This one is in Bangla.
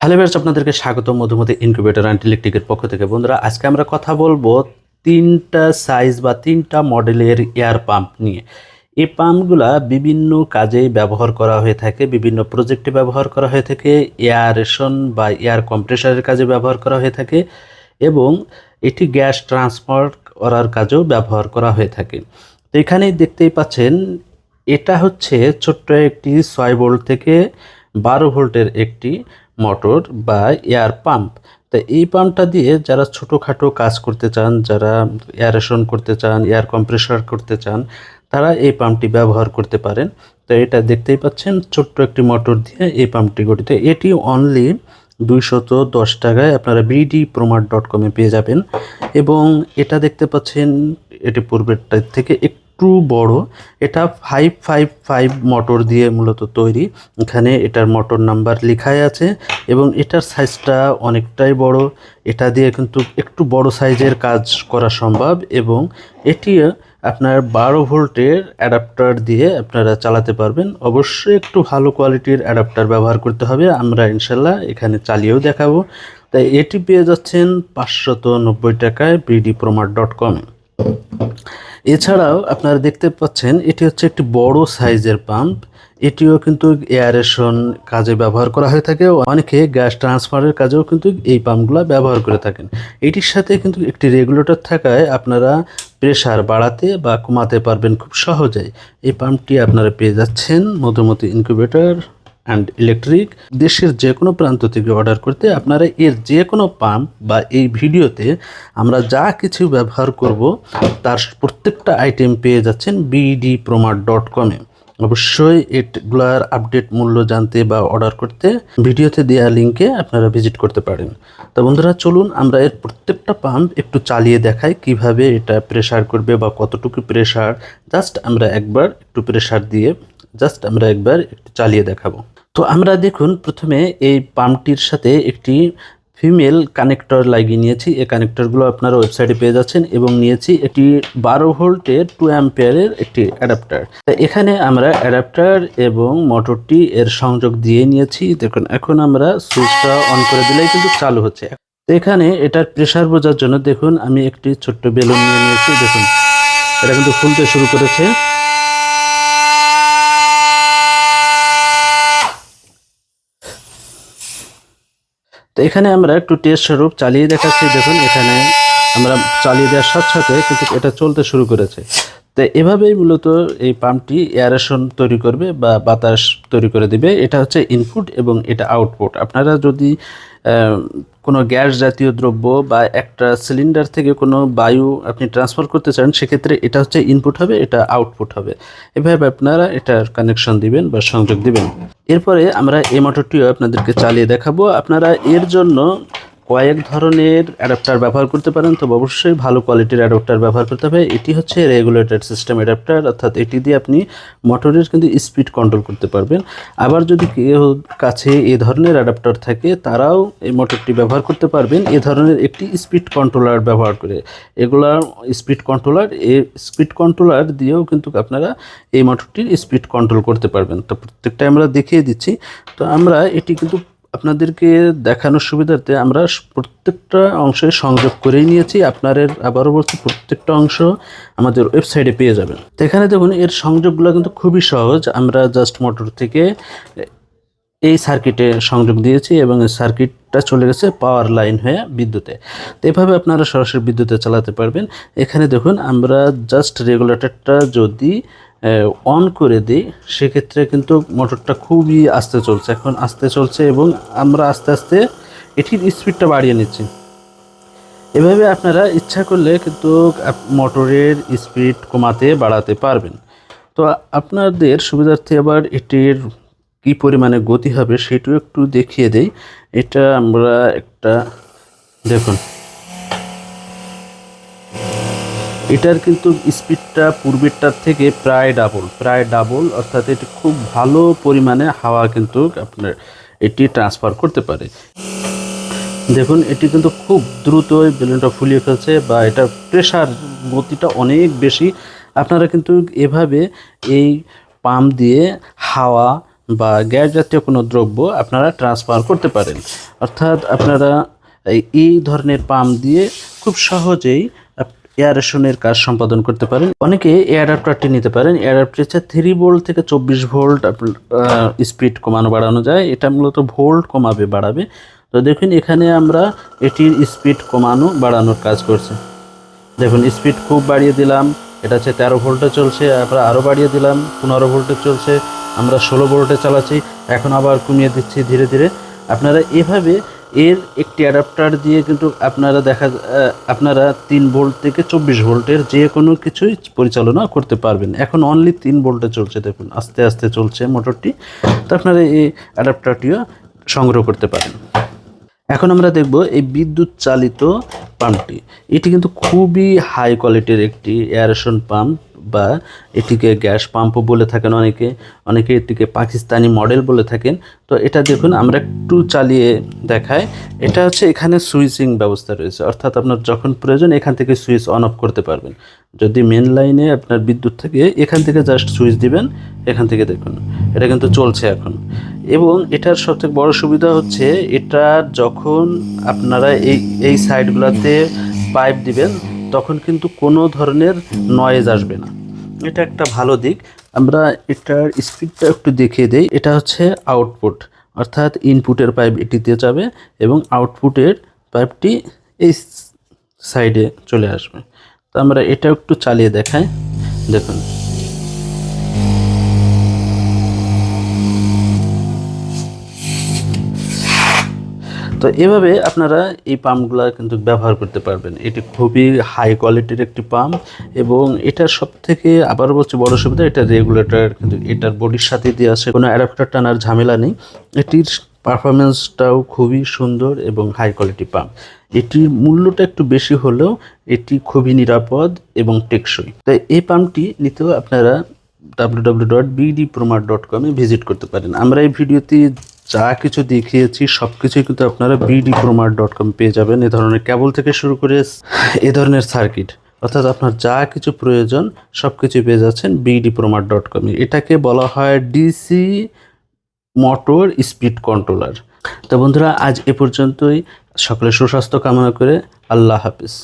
হ্যালো বেয়ার্স আপনাদেরকে স্বাগত মধুমতি ইনকিউবেটর অ্যান্ড ইলেকট্রিকের পক্ষ থেকে বন্ধুরা, আজকে আমরা কথা বলব তিনটা সাইজ বা তিনটা মডেলের এয়ার পাম্প নিয়ে। এই পাম্পগুলা বিভিন্ন কাজে ব্যবহার করা হয়ে থাকে, বিভিন্ন প্রজেক্টে ব্যবহার করা হয়ে থাকে এয়ারেশন বা এয়ার কম্প্রেসারের কাজে ব্যবহার করা হয়ে থাকে এবং এটি গ্যাস ট্রান্সফার করার কাজেও ব্যবহার করা হয়ে থাকে। তো এখানেই দেখতেই পাচ্ছেন, এটা হচ্ছে ছোট্ট একটি ছয় ভোল্ট থেকে বারো ভোল্টের একটি মোটর বা এয়ার পাম্প। তো এই পাম্পটা দিয়ে যারা ছোটোখাটো কাজ করতে চান, যারা এয়ারেশন করতে চান, এয়ার কম্প্রেসার করতে চান, তারা এই পাম্পটি ব্যবহার করতে পারেন। তো এটা দেখতেই পাচ্ছেন, ছোট্ট একটি মোটর দিয়ে এই পাম্পটি গঠিত। এটি অনলি দুইশত দশ টাকায় আপনারা বিডি প্রমার ডট কমে পেয়ে যাবেন। এবং এটা দেখতে পাচ্ছেন, এটি পূর্বেরটার থেকে একটু বড়, এটা ফাইভ ফাইভ ফাইভ মোটর দিয়ে মূলত তৈরি। এখানে এটার মোটর নাম্বার লেখাই আছে এবং এটার সাইজটা অনেকটাই বড়। এটা দিয়ে কিন্তু একটু বড় সাইজের কাজ করা সম্ভব এবং এটি আপনার বারো ভোল্টের অ্যাডাপ্টার দিয়ে আপনারা চালাতে পারবেন। অবশ্যই একটু ভালো কোয়ালিটির অ্যাডাপ্টার ব্যবহার করতে হবে। আমরা ইনশাল্লাহ এখানে চালিয়েও দেখাবো। তাই এটি পেয়ে যাচ্ছেন পাঁচশত নব্বই টাকায় বিডি প্রমার ডট কমে এছাড়াও আপনারা দেখতে পাচ্ছেন, এটি হচ্ছে একটি বড় সাইজের পাম্প। এটিও কিন্তু এয়ারেশন কাজে ব্যবহার করা হয়ে থাকে অনেকে গ্যাস ট্রান্সফারের কাজেও কিন্তু এই পাম্পগুলো ব্যবহার করে থাকেন। এটির সাথে কিন্তু একটি রেগুলেটর থাকায় আপনারা প্রেশার বাড়াতে বা কমাতে পারবেন খুব সহজেই। এই পাম্পটি আপনারা পেয়ে যাচ্ছেন মধুমতি ইনকিউবেটর। অ্যান্ড ইলেকট্রিক দেশের যে কোনো প্রান্ত থেকে অর্ডার করতে আপনারা এর যে কোনো পাম্প বা এই ভিডিওতে আমরা যা কিছু ব্যবহার করব, তার প্রত্যেকটা আইটেম পেয়ে যাচ্ছেন বিডি প্রমার ডট কমে অবশ্যই এগুলার আপডেট মূল্য জানতে বা অর্ডার করতে ভিডিওতে দেওয়া লিঙ্কে আপনারা ভিজিট করতে পারেন। তো বন্ধুরা, চলুন আমরা এর প্রত্যেকটা পাম্প একটু চালিয়ে দেখাই কীভাবে এটা প্রেশার করবে বা কতটুকু প্রেশার জাস্ট আমরা একবার একটু প্রেশার দিয়ে জাস্ট আমরা একবার একটু চালিয়ে দেখাবো। তো আমরা দেখুন প্রথমে এই পাম্পটির সাথে একটি ফিমেল কানেক্টর লাগিয়ে নিয়েছি। এই কানেক্টরগুলো আপনারা ওয়েবসাইটে পেয়ে যাচ্ছেন এবং নিয়েছি একটি বারো ভোল্টের টু অ্যাম্পিয়ারের একটি অ্যাডাপ্টার। এখানে আমরা অ্যাডাপ্টার এবং মোটরটি এর সংযোগ দিয়ে নিয়েছি। দেখুন, এখন আমরা সুইচটা অন করে দিলেই কিন্তু চালু হচ্ছে। তো এখানে এটার প্রেসার বোঝার জন্য দেখুন, আমি একটি ছোট্ট বেলুন নিয়ে নিয়েছি। দেখুন, এটা কিন্তু ফুলতে শুরু করেছে। এখানে আমরা একটু টেস্ট স্বরূপ চালিয়ে দেখাচ্ছি। দেখুন, এখানে আমরা চালিয়ে দেওয়ার সাথে সাথে কিন্তু এটা চলতে শুরু করেছে। তো এভাবেই মূলত এই পাম্পটি এয়ারেশন তৈরি করবে বা বাতাস তৈরি করে দিবে। এটা হচ্ছে ইনপুট এবং এটা আউটপুট আপনারা যদি কোনো গ্যাস জাতীয় দ্রব্য বা একটা সিলিন্ডার থেকে কোনো বায়ু আপনি ট্রান্সফার করতে চান, সেক্ষেত্রে এটা হচ্ছে ইনপুট হবে, এটা আউটপুট হবে। এভাবে আপনারা এটার কানেকশন দিবেন বা সংযোগ দিবেন। এরপরে আমরা এই মোটরটিও আপনাদেরকে চালিয়ে দেখাবো। আপনারা এর জন্য কয়েক ধরনের অ্যাডাপ্টার ব্যবহার করতে পারেন, তবে অবশ্যই ভালো কোয়ালিটির অ্যাডাপ্টার ব্যবহার করতে হবে। এটি হচ্ছে রেগুলেটেড সিস্টেম অ্যাডাপ্টার অর্থাৎ এটি দিয়ে আপনি মোটরের কিন্তু স্পিড কন্ট্রোল করতে পারবেন। আবার যদি কেউ কাছে এই ধরনের অ্যাডাপ্টার থাকে, তারাও এই মোটরটি ব্যবহার করতে পারবেন। এ ধরনের একটি স্পিড কন্ট্রোলার ব্যবহার করে। এগুলা স্পিড কন্ট্রোলার এ স্পিড কন্ট্রোলার দিয়েও কিন্তু আপনারা এই মোটরটির স্পিড কন্ট্রোল করতে পারবেন। তো প্রত্যেকটা আমরা দেখিয়ে দিচ্ছি। তো আমরা এটি কিন্তু আপনাদেরকে দেখানোর সুবিধার্থে আমরা প্রত্যেকটা অংশে সংযোগ করেই নিয়েছি। আপনাদের আবারও বলছি প্রত্যেকটা অংশ আমাদের ওয়েবসাইটে পেয়ে যাবেন। তো এখানে দেখুন, এর সংযোগগুলো কিন্তু খুবই সহজ। আমরা জাস্ট মোটর থেকে এই সার্কিটে সংযোগ দিয়েছি এবং এই সার্কিটটা চলে গেছে পাওয়ার লাইন হয়ে বিদ্যুতে। তো এভাবে আপনারা সরাসরি বিদ্যুতে চালাতে পারবেন। এখানে দেখুন, আমরা জাস্ট রেগুলেটরটা যদি অন করে দিই, সেক্ষেত্রে কিন্তু মোটরটা খুবই আস্তে চলছে। এখন আস্তে চলছে এবং আমরা আস্তে আস্তে এটির স্পিডটা বাড়িয়ে নিচ্ছি। এভাবে আপনারা ইচ্ছা করলে কিন্তু মোটরের স্পিড কমাতে, বাড়াতে পারবেন। তো আপনাদের সুবিধার্থে আবার এটির কি পরিমাণে গতি হবে, সেটিও একটু দেখিয়ে দেই। এটা আমরা একটা, দেখুন। এটার কিন্তু স্পিডটা পূর্বেরটার থেকে প্রায় ডাবল প্রায় ডাবল অর্থাৎ এটি খুব ভালো পরিমাণে হাওয়া কিন্তু আপনার এটি ট্রান্সফার করতে পারে। দেখুন, এটি কিন্তু খুব দ্রুত বেলুনটা ফুলিয়ে ফেলছে বা এটা প্রেশার গতিটা অনেক বেশি। আপনারা কিন্তু এভাবে এই পাম্প দিয়ে হাওয়া বা গ্যাস জাতীয় কোনো দ্রব্য আপনারা ট্রান্সফার করতে পারেন। অর্থাৎ আপনারা এই- এই ধরনের পাম্প দিয়ে খুব সহজেই এয়ারেশনের কাজ সম্পাদন করতে পারেন। অনেকে এই অ্যাডাপ্টারটি নিতে পারেন। অ্যাডাপ্টার থ্রি ভোল্ট থেকে চব্বিশ ভোল্ট স্পিড কমানো, বাড়ানো যায়। এটা মূলত ভোল্ট কমাবে, বাড়াবে। তো দেখুন, এখানে আমরা এটির স্পিড কমানো, বাড়ানোর কাজ করছি। দেখুন স্পিড খুব বাড়িয়ে দিলাম। এটা হচ্ছে তেরো ভোল্টে চলছে আমরা আরও বাড়িয়ে দিলাম, পনেরো ভোল্টে চলছে। আমরা ষোলো ভোল্টে চালাচ্ছি। এখন আবার কমিয়ে দিচ্ছি ধীরে ধীরে। আপনারা এভাবে এর একটি অ্যাডাপ্টার দিয়ে কিন্তু আপনারা দেখা আপনারা তিন ভোল্ট থেকে চব্বিশ ভোল্টের যে কোনো কিছুই পরিচালনা করতে পারবেন। এখন অনলি তিন ভোল্টে চলছে, দেখুন, আস্তে আস্তে চলছে মোটরটি। তো আপনারা এই অ্যাডাপ্টারটিও সংগ্রহ করতে পারেন। এখন আমরা দেখব এই বিদ্যুৎ চালিত পাম্পটি। এটি কিন্তু খুবই হাই কোয়ালিটির একটি এয়ারেশন পাম্প বা এটিকে গ্যাস পাম্পও বলে থাকেন অনেকে অনেকে এটিকে পাকিস্তানি মডেল বলে থাকেন। তো এটা দেখুন, আমরা একটু চালিয়ে দেখাই। এটা হচ্ছে এখানে সুইচিং ব্যবস্থা রয়েছে। অর্থাৎ আপনার যখন প্রয়োজন, এখান থেকে সুইচ অন, অফ করতে পারবেন। যদি মেন লাইনে আপনার বিদ্যুৎ থেকে, এখান থেকে জাস্ট সুইচ দিবেন, এখান থেকে দেখুন। এটা কিন্তু চলছে এখন। এবং এটার সবথেকে বড় সুবিধা হচ্ছে, এটা যখন আপনারা এই এই সাইডগুলোতে পাইপ দিবেন, তখন কিন্তু কোনো ধরনের নয়েজ আসবে না। এটা একটা ভালো দিক। আমরা এটার স্পিডটা একটু দেখিয়ে দেই। এটা হচ্ছে আউটপুট অর্থাৎ ইনপুটের পাইপ এটিতে যাবে এবং আউটপুটের পাইপটি এই সাইডে চলে আসবে। তো আমরা এটা একটু চালিয়ে দেখাই। দেখুন। তো এভাবে আপনারা এই পাম্পগুলো কিন্তু ব্যবহার করতে পারবেন। এটি খুবই হাই কোয়ালিটির একটি পাম্প এবং এটার সব থেকে আবার বলছি বড় সুবিধা, এটা রেগুলেটর কিন্তু এটার বডির সাথে দিয়ে আছে কোনো অ্যাডাপ্টার টানার ঝামেলা নেই। এটির পারফরমেন্সটাও খুবই সুন্দর এবং হাই কোয়ালিটি পাম্প। এটির মূল্যটা একটু বেশি হলেও এটি খুবই নিরাপদ এবং টেকসই। তাই এই পাম্পটি নিতেও আপনারা W W dot BD প্রোমার dot কমে ভিজিট করতে পারেন। আমরা এই ভিডিওতে যা কিছু দেখিয়েছি সব কিছুই কিন্তু আপনারা বিডি প্রোমার ডট কম পেয়ে যাবেন। এ ধরনের কেবল থেকে শুরু করে এ ধরনের সার্কিট অর্থাৎ আপনার যা কিছু প্রয়োজন সব কিছু পেয়ে যাচ্ছেন বিডি প্রোমার ডট কমে এটাকে বলা হয় ডিসি মোটর স্পিড কন্ট্রোলার তো বন্ধুরা, আজ এ পর্যন্তই। সকলে সুস্বাস্থ্য কামনা করে আল্লাহ হাফিজ।